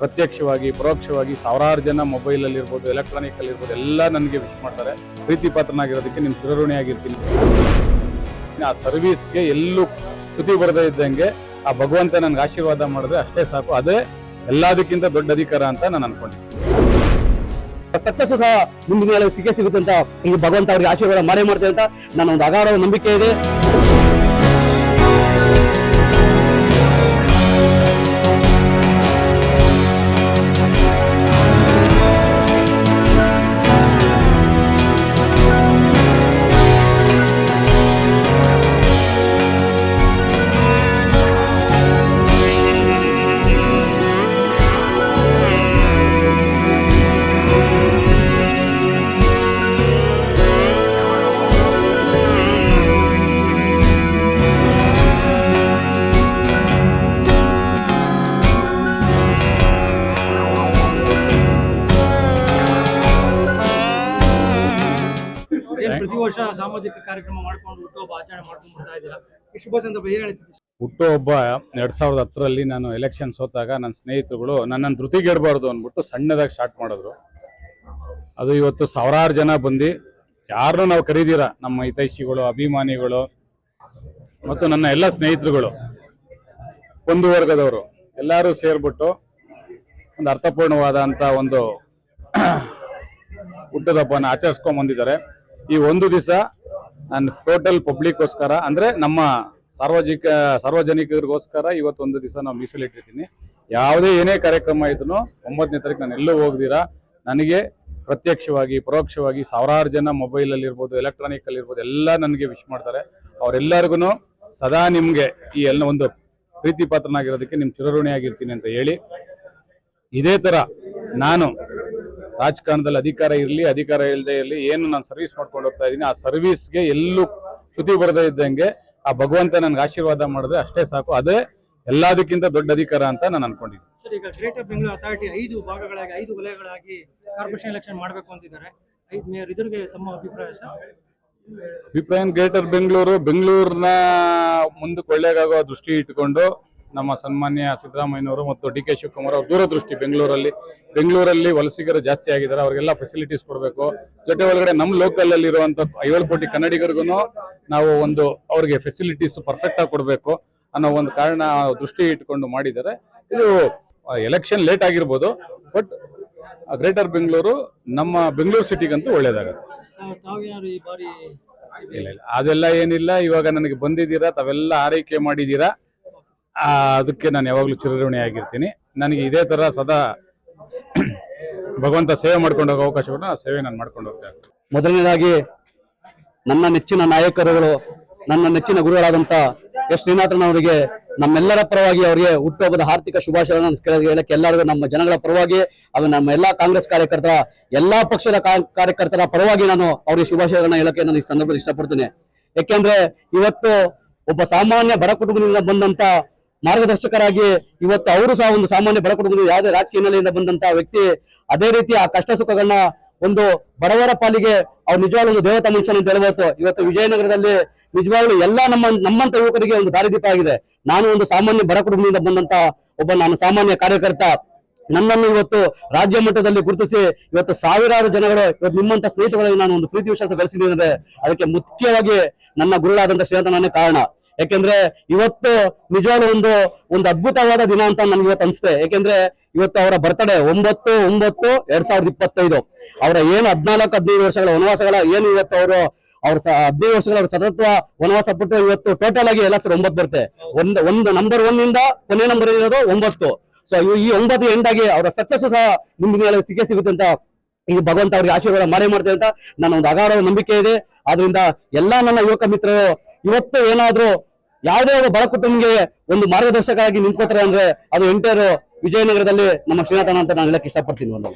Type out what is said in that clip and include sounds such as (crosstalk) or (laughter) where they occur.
ಪ್ರತ್ಯಕ್ಷವಾಗಿ, ಪರೋಕ್ಷವಾಗಿ ಸಾವಿರಾರು ಜನ ಮೊಬೈಲಲ್ಲಿ ಇರ್ಬೋದು ಎಲೆಕ್ಟ್ರಾನಿಕ್ ಅಲ್ಲಿ ಇರ್ಬೋದು, ಎಲ್ಲ ನನಗೆ ವಿಶ್ ಮಾಡ್ತಾರೆ. ಪ್ರೀತಿ ಪಾತ್ರನಾಗಿರೋದಕ್ಕೆ ನಿಮ್ಮ ಚಿರಋಣಿಯಾಗಿರ್ತೀನಿ ಆ ಸರ್ವಿಸ್ಗೆ ಎಲ್ಲೂ ಚ್ಯುತಿ ಬರದೇ ಇದ್ದಂಗೆ ಆ ಭಗವಂತ ನನಗೆ ಆಶೀರ್ವಾದ ಮಾಡಿದ್ರೆ ಅಷ್ಟೇ ಸಾಕು. ಅದೇ ಎಲ್ಲದಕ್ಕಿಂತ ದೊಡ್ಡ ಅಧಿಕಾರ ಅಂತ ನಾನು ಅನ್ಕೊಂಡಿದ್ದೀನಿ. ಸಕ್ಸಸ್ ಸಹ ಮುಂದಿನ ಸಿಗೇ ಸಿಗುತ್ತೆ ಅಂತ ಈ ಭಗವಂತ ಅವರಿಗೆ ಆಶೀರ್ವಾದ ಮಾಡೇ ಮಾಡ್ತೇನೆ ಅಂತ ನನ್ನ ಒಂದು ಅಗಾಢ ನಂಬಿಕೆ ಇದೆ. ವರ್ಷ ಸಾಮಾಜಿಕ ಕಾರ್ಯಕ್ರಮ ಮಾಡ್ಕೊಂಡು ಹುಟ್ಟುಹಬ್ಬ ಆಚರಣೆ ಮಾಡ್ಕೊಂಡು ಬರ್ತಾ ಇದ್ದೀರಾ? ಈ ಶುಭ ಸಂದರ್ಭ ಏನ್ ಹುಟ್ಟುಹಬ್ಬ ಎರಡ್ ಸಾವಿರದ ಹತ್ತರಲ್ಲಿ ನಾನು ಎಲೆಕ್ಷನ್ ಸೋತಾಗ ನನ್ನ ಸ್ನೇಹಿತರುಗಳು ನನ್ನನ್ನು ಧೃತಿಗೆಡಬಾರ್ದು ಅಂದ್ಬಿಟ್ಟು ಸಣ್ಣದಾಗಿ ಸ್ಟಾರ್ಟ್ ಮಾಡಿದ್ರು. ಅದು ಇವತ್ತು ಸಾವಿರಾರು ಜನ ಬಂದು ಯಾರನ್ನೂ ನಾವು ಕರೀದಿರ. ನಮ್ಮ ಹಿತೈಷಿಗಳು, ಅಭಿಮಾನಿಗಳು ಮತ್ತು ನನ್ನ ಎಲ್ಲ ಸ್ನೇಹಿತರುಗಳು, ಒಂದು ವರ್ಗದವರು ಎಲ್ಲರೂ ಸೇರ್ಬಿಟ್ಟು ಒಂದು ಅರ್ಥಪೂರ್ಣವಾದಂಥ ಒಂದು (clears throat) ಆಚರಿಸ್ಕೊಂಡ್ ಬಂದಿದ್ದಾರೆ ಈ ಒಂದು ದಿವಸ ನಾನು ಟೋಟಲ್ ಪಬ್ಲಿಕ್ಗೋಸ್ಕರ ಅಂದ್ರೆ ನಮ್ಮ ಸಾರ್ವಜನಿಕ ಸಾರ್ವಜನಿಕರಿಗೋಸ್ಕರ ಇವತ್ತು ಒಂದು ದಿವಸ ನಾವು ಮೀಸಲಿಟ್ಟಿರ್ತೀನಿ ಯಾವುದೇ ಏನೇ ಕಾರ್ಯಕ್ರಮ ಇದ್ರು ಒಂಬತ್ತನೇ ತಾರೀಕು ನಾನು ಎಲ್ಲೂ ಹೋಗ್ದಿರಾ. ನನಗೆ ಪ್ರತ್ಯಕ್ಷವಾಗಿ, ಪರೋಕ್ಷವಾಗಿ ಸಾವಿರಾರು ಜನ ಮೊಬೈಲಲ್ಲಿ ಇರ್ಬೋದು ಎಲೆಕ್ಟ್ರಾನಿಕ್ ಅಲ್ಲಿ ಇರ್ಬೋದು, ಎಲ್ಲ ನನಗೆ ವಿಶ್ ಮಾಡ್ತಾರೆ. ಅವರೆಲ್ಲರಿಗೂ ಸದಾ ನಿಮಗೆ ಈ ಎಲ್ಲ ಒಂದು ಪ್ರೀತಿ ಪಾತ್ರನಾಗಿರೋದಕ್ಕೆ ನಿಮ್ ಚಿರಋಣಿಯಾಗಿರ್ತೀನಿ ಅಂತ ಹೇಳಿ, ಇದೇ ತರ ನಾನು ರಾಜಕಾರಣದಲ್ಲಿ ಅಧಿಕಾರ ಇರಲಿ ಅಧಿಕಾರ ಇಲ್ಲದೆ ಇರಲಿ ಏನು ನಾನು ಸರ್ವಿಸ್ ಮಾಡ್ಕೊಂಡು ಹೋಗ್ತಾ ಇದ್ದೀನಿ ಆ ಸರ್ವಿಸ್ಗೆ ಎಲ್ಲೂ ಚ್ಯುತಿ ಬರದೇ ಇದ್ದಂಗೆ ಆ ಭಗವಂತ ನನಗೆ ಆಶೀರ್ವಾದ ಮಾಡಿದ್ರೆ ಅಷ್ಟೇ ಸಾಕು. ಅದೇ ಎಲ್ಲದಕ್ಕಿಂತ ದೊಡ್ಡ ಅಧಿಕಾರ ಅಂತ ನಾನು ಅನ್ಕೊಂಡಿದ್ದೀನಿ. ಸರ್ ಈಗ ಗ್ರೇಟರ್ ಬೆಂಗಳೂರು ಅಥಾರಿಟಿ ಐದು ಭಾಗಗಳಾಗಿ ಐದು ವಲಯಗಳಾಗಿ ಕಾರ್ಪೊರೇಷನ್ ಎಲೆಕ್ಷನ್ ಮಾಡಬೇಕು ಅಂತಿದ್ದಾರೆ. ಇದ್ರಿಗೆ ತಮ್ಮ ಅಭಿಪ್ರಾಯ ಸರ್? ಅಭಿಪ್ರಾಯ ಗ್ರೇಟರ್ ಬೆಂಗಳೂರು ಬೆಂಗಳೂರಿನ ಮುಂದಕ್ಕೆ ಒಳ್ಳೆಗಾಗೋ ದೃಷ್ಟಿ ಇಟ್ಕೊಂಡು ನಮ್ಮ ಸನ್ಮಾನ್ಯ ಸಿದ್ದರಾಮಯ್ಯನವರು ಮತ್ತು ಡಿ ಕೆ ಶಿವಕುಮಾರ್ ಅವರು ದೂರದೃಷ್ಟಿ ಬೆಂಗಳೂರಲ್ಲಿ. ಬೆಂಗಳೂರಲ್ಲಿ ವಲಸಿಗರು ಜಾಸ್ತಿ ಆಗಿದ್ದಾರೆ. ಅವರಿಗೆಲ್ಲ ಫೆಸಿಲಿಟೀಸ್ ಕೊಡಬೇಕು. ಜೊತೆ ಒಳಗಡೆ ನಮ್ಮ ಲೋಕಲ್ ಅಲ್ಲಿ ಇರುವಂತ ಏಳು ಕೋಟಿ ಕನ್ನಡಿಗರಿಗೂ ನಾವು ಒಂದು ಅವ್ರಿಗೆ ಫೆಸಿಲಿಟೀಸ್ ಪರ್ಫೆಕ್ಟ್ ಆಗಿ ಕೊಡಬೇಕು ಅನ್ನೋ ಒಂದು ಕಾರಣ ದೃಷ್ಟಿ ಇಟ್ಕೊಂಡು ಮಾಡಿದ್ದಾರೆ. ಇದು ಎಲೆಕ್ಷನ್ ಲೇಟ್ ಆಗಿರ್ಬೋದು. ಬಟ್ ಗ್ರೇಟರ್ ಬೆಂಗಳೂರು ನಮ್ಮ ಬೆಂಗಳೂರು ಸಿಟಿಗಂತೂ ಒಳ್ಳೇದಾಗುತ್ತೆ. ಇಲ್ಲ ಇಲ್ಲ. ಅದೆಲ್ಲ ಏನಿಲ್ಲ. ಇವಾಗ ನನಗೆ ಬಂದಿದ್ದೀರಾ ತಾವೆಲ್ಲ ಆರೈಕೆ ಮಾಡಿದ್ದೀರಾ. ಅದಕ್ಕೆ ನಾನು ಯಾವಾಗಲೂ ಚಿರಋಣಿ ಆಗಿರ್ತೀನಿ. ನನಗೆ ಇದೇ ಥರ ಸದಾ ಭಗವಂತ ಸೇವೆ ಮಾಡ್ಕೊಂಡು ಹೋಗೋ ಅವಕಾಶ ಕೊಟ್ಟು ಆ ಸೇವೆ ನಾನು ಮಾಡ್ಕೊಂಡು ಹೋಗ್ತೇನೆ ಮೊದಲನೇದಾಗಿ ನನ್ನ ನೆಚ್ಚಿನ ನಾಯಕರುಗಳು, ನನ್ನ ನೆಚ್ಚಿನ ಗುರುಗಳಾದಂಥ ಎಸ್ ಶ್ರೀನಾಥನ್ ಅವರಿಗೆ, ನಮ್ಮೆಲ್ಲರ ಪರವಾಗಿ ಅವರಿಗೆ ಹುಟ್ಟುಹಬ್ಬದ ಆರ್ಥಿಕ ಶುಭಾಶಯಗಳನ್ನು ಹೇಳಕ್ಕೆ ಎಲ್ಲರಿಗೂ ನಮ್ಮ ಜನಗಳ ಪರವಾಗಿ ಅದು ನಮ್ಮ ಎಲ್ಲಾ ಕಾಂಗ್ರೆಸ್ ಕಾರ್ಯಕರ್ತರ, ಎಲ್ಲಾ ಪಕ್ಷದ ಕಾರ್ಯಕರ್ತರ ಪರವಾಗಿ ನಾನು ಅವರಿಗೆ ಶುಭಾಶಯಗಳನ್ನ ಹೇಳಕ್ಕೆ ನಾನು ಈ ಸಂದರ್ಭದಲ್ಲಿ ಇಷ್ಟಪಡ್ತೀನಿ. ಯಾಕೆಂದ್ರೆ ಇವತ್ತು ಒಬ್ಬ ಸಾಮಾನ್ಯ ಬಡ ಕುಟುಂಬದಿಂದ ಬಂದಂತ ಮಾರ್ಗದರ್ಶಕರಾಗಿ ಇವತ್ತು ಅವರು ಸಹ ಒಂದು ಸಾಮಾನ್ಯ ಬಡ ಕುಟುಂಬದ ಯಾವುದೇ ರಾಜಕೀಯ ಹಿನ್ನೆಲೆಯಿಂದ ಬಂದಂತಹ ವ್ಯಕ್ತಿ. ಅದೇ ರೀತಿ ಆ ಕಷ್ಟ ಸುಖಗಳನ್ನ ಒಂದು ಬಡವರ ಪಾಲಿಗೆ ಅವ್ರು ನಿಜವಾಗ್ಲೂ ಒಂದು ದೇವತಾ ಮನುಷ್ಯನ ಅಂತ ಹೇಳ್ಬೋದು. ಇವತ್ತು ವಿಜಯನಗರದಲ್ಲಿ ನಿಜವಾಗ್ಲೂ ಎಲ್ಲಾ ನಮ್ಮ, ನಮ್ಮಂತ ಯುವಕರಿಗೆ ಒಂದು ದಾರಿದೀಪ ಆಗಿದೆ. ನಾನು ಒಂದು ಸಾಮಾನ್ಯ ಬಡ ಬಂದಂತ ಒಬ್ಬ ನಾನು ಸಾಮಾನ್ಯ ಕಾರ್ಯಕರ್ತ. ನನ್ನನ್ನು ಇವತ್ತು ರಾಜ್ಯ ಮಟ್ಟದಲ್ಲಿ ಗುರುತಿಸಿ ಇವತ್ತು ಸಾವಿರಾರು ಜನಗಳು ಇವತ್ತು ನಿಮ್ಮಂತ ಸ್ನೇಹಿತರಲ್ಲಿ ನಾನು ಒಂದು ಪ್ರೀತಿ ವಿಶ್ವಾಸ ಗಳಿಸಿದ್ದೇನೆ ಅಂದ್ರೆ ಅದಕ್ಕೆ ಮುಖ್ಯವಾಗಿ ನನ್ನ ಗುರುಳಾದಂತ ಶ್ರೀನಾಥನೇ ಕಾರಣ. ಯಾಕೆಂದ್ರೆ ಇವತ್ತು ನಿಜವಾದ ಒಂದು ಒಂದು ಅದ್ಭುತವಾದ ದಿನ ಅಂತ ನನ್ಗೆ ಇವತ್ತು ಅನ್ಸುತ್ತೆ. ಯಾಕೆಂದ್ರೆ ಇವತ್ತು ಅವರ ಬರ್ತಡೇ ಒಂಬತ್ತು ಒಂಬತ್ತು, ಎರಡ್ ಸಾವಿರದ ಇಪ್ಪತ್ತೈದು. ಅವರ ಏನು ಹದ್ನಾಲ್ಕು, ಹದಿನೈದು ವರ್ಷಗಳ ವನವಾಸಗಳ, ಏನು ಇವತ್ತು ಅವರು, ಅವ್ರ ಹದಿನೈದು ವರ್ಷಗಳ ಸತತ್ವ ವನವಾಸ ಪಟ್ಟು ಇವತ್ತು ಟೋಟಲ್ ಆಗಿ ಎಲ್ಲ ಸರ್ ಒಂಬತ್ತು ಬರುತ್ತೆ. ಒಂದು ಒಂದು ನಂಬರ್ ಒನ್ ಇಂದ ಕೊನೆ ನಂಬರ್ ಇರೋದು ಒಂಬತ್ತು. ಸೊ ಈ ಒಂಬತ್ತು ಎಂಡ್ ಆಗಿ ಅವರ ಸಕ್ಸಸ್ ಸಹ ದಿನಗಳಲ್ಲಿ ಸಿಕ್ಕೇ ಸಿಗುತ್ತೆ ಅಂತ ಈ ಭಗವಂತ ಅವ್ರಿಗೆ ಆಶೀರ್ವಾದ ಮಾಡೇ ಮಾಡ್ತೇವೆ ಅಂತ ನನ್ನ ಒಂದು ಅಗಾಢ ನಂಬಿಕೆ ಇದೆ. ಆದ್ರಿಂದ ಎಲ್ಲಾ ನನ್ನ ಯುವಕ ಮಿತ್ರರು, ಇವತ್ತು ಏನಾದ್ರೂ ಯಾವುದೇ ಒಂದು ಬಡ ಕುಟುಂಬಕ್ಕೆ ಒಂದು ಮಾರ್ಗದರ್ಶಕರಾಗಿ ನಿಂತ್ಕೋತಾರೆ ಅಂದ್ರೆ ಅದು ಎಂಟೈರ್ ವಿಜಯನಗರದಲ್ಲಿ ನಮ್ಮ ಶ್ರೀನಾಥನ ಅಂತ ನಾನು ಹೇಳಕ್ ಇಷ್ಟಪಡ್ತೀನಿ ಒಂದು.